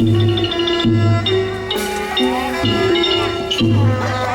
Thank you.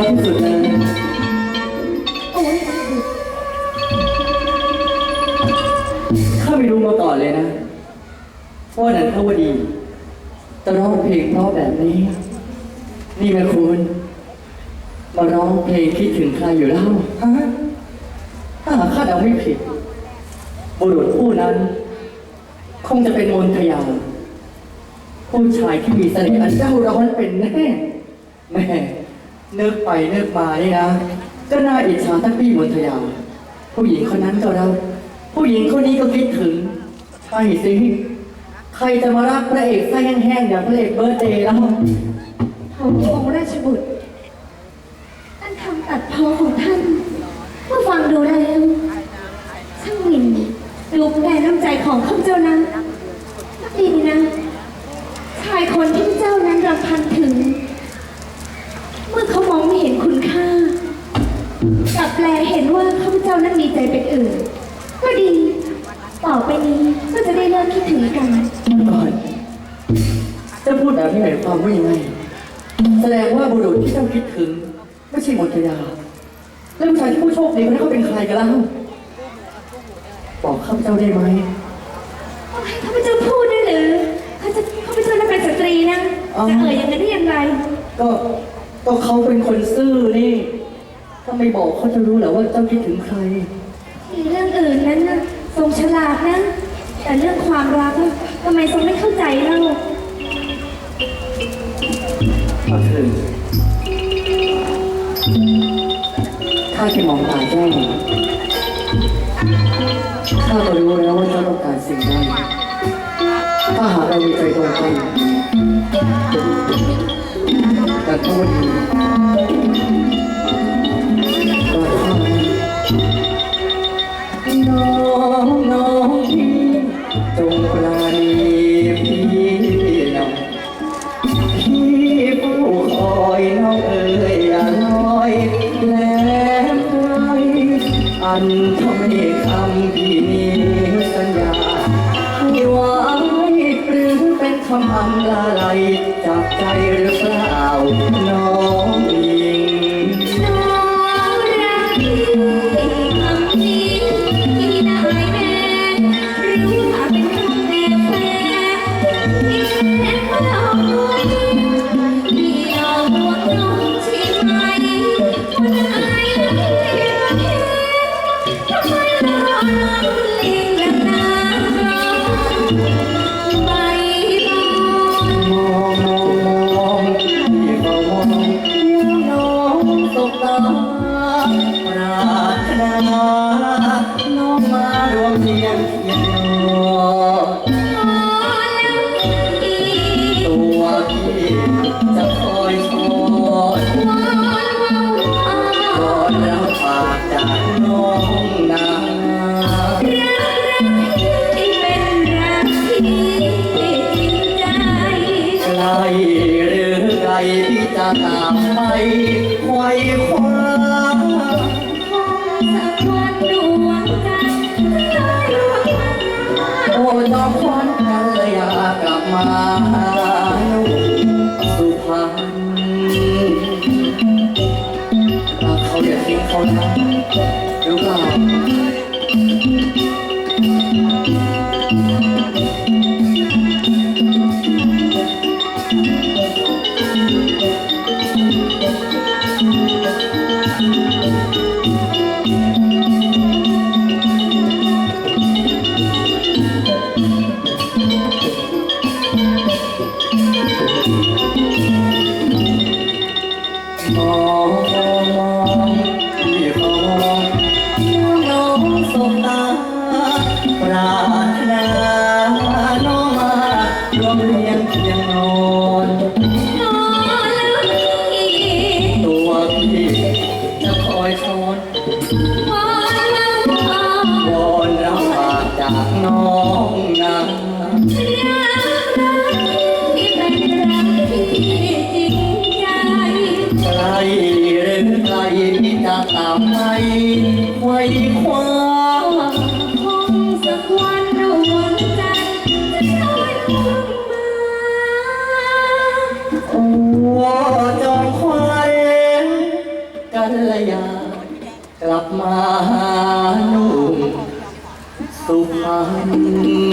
อบที่สุดเลยข้าไม่รู้มาก่อนเลยนะว่านันทวดีจะร้องเพลงเพราะแบบนี้ นี่แม่คุณ มาร้องเพลงคิดถึงใครอยู่แล้วฮะถ้าหากข้าเดาไม่ผิดบุรุษผู้นั้น คงจะเป็นมนทยาผู้ชายที่มีเสน่ห์อันเจ้าร้อนเป็นแน่แม่ นึกไปนึกมานี่นะ ก็น่าอิจฉาท่านพี่มนทยา ผู้หญิงคนนั้นก็เราผู้หญิงคนนี้ก็คิดถึงใช่สิใครจะมารักพระเอกไส้แห้งๆอย่างพระเอกเบิร์เดย์แล้วขององค์ราชบุตรท่านคำตัดพ้อของท่านเมื่อฟังดูแล้วช่างหมิ่นดูแลน้ำใจของข้าเจ้านั้นดีนะชายคนที่เจ้านั้นรำพันถึง นั้นมีใจเป็นอื่น ก็ดี ต่อไปนี้ก็จะได้เลิกคิดถึงกัน ก่อนจะพูดแบบนี้หมายความว่ายังไง แสดงว่าบุรุษที่เจ้าคิดถึง ไม่ใช่มนทยาแล้วผู้ชายที่ผู้โชคดีคนนั้นเขาเป็นใครกันล่ะบอกข้าพเจ้าได้ไหมข้าพเจ้าพูดได้หรือข้าจะข้าพเจ้านั้นเป็นสตรีนะอ๋อจะเอ่ยอย่างนั้นได้อย่างไร ก็ก็เขาเป็นคนซื่อนี่ ถ้าไม่บอกเขาจะรู้เหรอว่าเจ้าคิดถึงใคร มีเรื่องอื่นนั้นนะทรงฉลาดนะ แต่เรื่องความรักอะทำไมทรงไม่เข้าใจเล่ามาเถิดข้าที่มองตาเจ้าข้าก็รู้แล้วว่าเจ้าต้องการสิ่งใดถ้าหากเรามีใจตรงกันแต่ทุกวันนี้ อันทำให้คำที่มีสัญญาให้ไว้หรือเป็นคำอำลาไหลจากใจหรือเปล่าน้องหญิง พี่จะตามไปไว้คว้าสักวันดวงจันทร์ได้รู้ว่าโอ้จอมคนเธออยากกลับมา น้องนะ Allah